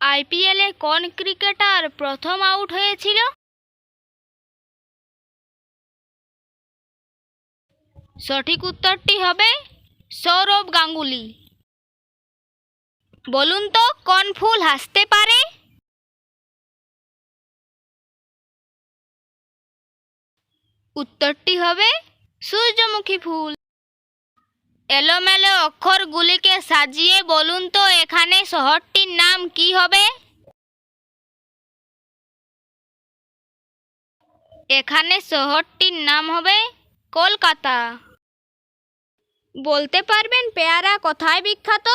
আইপিএলে কোন ক্রিকেটার প্রথম আউট হয়েছিল? সঠিক উত্তরটি হবে সৌরভ গাঙ্গুলি। বলুন তো, কোন ফুল হাসতে পারে? উত্তরটি হবে সূর্যমুখী ফুল। এলোমেলো অক্ষরগুলিকে সাজিয়ে বলুন তো শহরটির নাম কি হবে? এখানে শহরটির নাম হবে কলকাতা। বলতে পারবেন পেয়ারা কোথায় বিখ্যাত?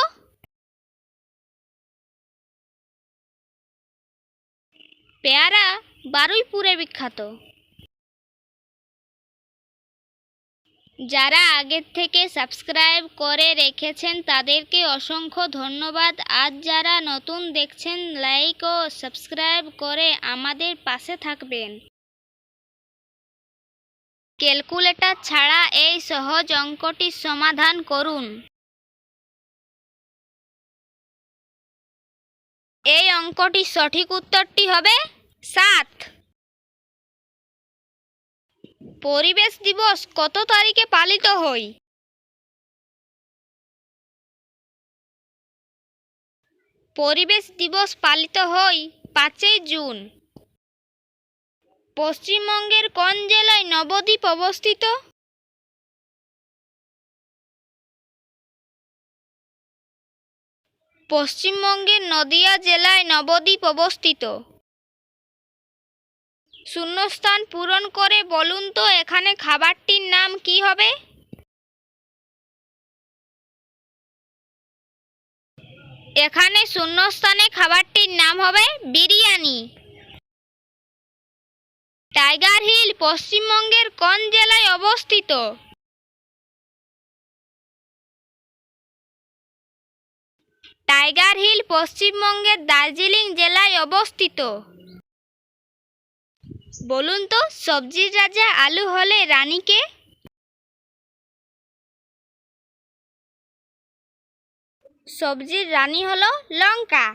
পেয়ারা বারুইপুরে বিখ্যাত। যারা আগের থেকে সাবস্ক্রাইব করে রেখেছেন, তাদেরকে অসংখ্য ধন্যবাদ। আজ যারা নতুন দেখছেন লাইক ও সাবস্ক্রাইব করে আমাদের পাশে থাকবেন। ক্যালকুলেটর ছাড়া এই সহজ অঙ্কটির সমাধান করুন। এই অঙ্কটির সঠিক উত্তরটি হবে সাত। পরিবেশ দিবস কত তারিখে পালিত হয়? পরিবেশ দিবস পালিত হয় পাঁচই জুন। পশ্চিমবঙ্গের কোন জেলায় নবদ্বীপ অবস্থিত? পশ্চিমবঙ্গের নদিয়া জেলায় নবদ্বীপ অবস্থিত। শূন্যস্থান পূরণ করে বলুন তো এখানে খাবারটির নাম কি হবে? এখানে শূন্যস্থানে খাবারটির নাম হবে বিরিয়ানি। টাইগার হিল পশ্চিমবঙ্গের কোন জেলায় অবস্থিত? টাইগার হিল পশ্চিমবঙ্গের দার্জিলিং জেলায় অবস্থিত। বলুন তো সবজির রাজা আলু হলে রানীকে সবজির রানী হলো লঙ্কা।